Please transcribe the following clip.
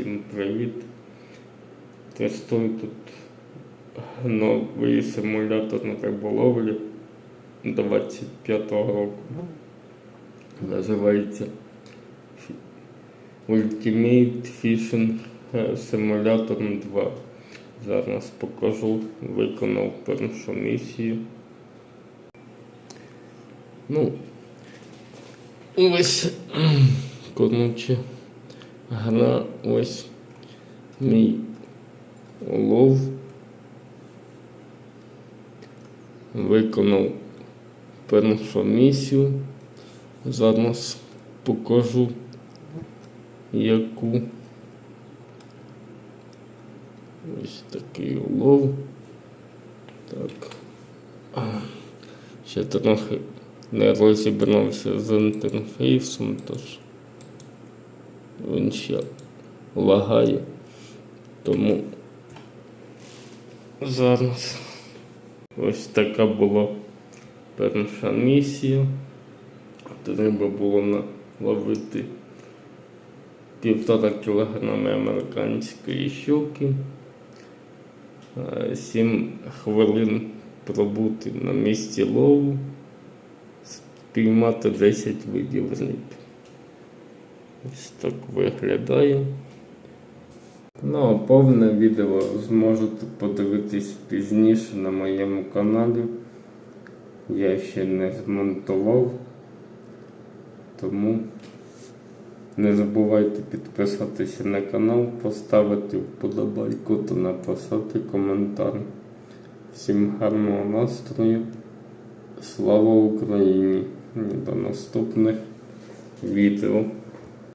Всім привіт. Тестую тут новий симулятор на риболовлі 25-го року. Називається Ultimate Fishing Simulator 2. Зараз покажу, виконав першу місію. Ну, ось, коротше, гра ось мій улов. Виконав першу місію. Зараз покажу яку. Ось такий улов. Так. Ще трохи не розібрався з інтерфейсом, тож він ще лагає. Тому зараз ось така була перша місія. Треба було наловити півтора кілограми американської щуки, сім хвилин пробути на місці лову, спіймати 10 видів риб. Ось так виглядає. Ну, а повне відео зможете подивитись пізніше на моєму каналі. Я ще не змонтував, тому не забувайте підписатися на канал, поставити вподобайку та написати коментар. Всім гарного настрою. Слава Україні! До наступних відео.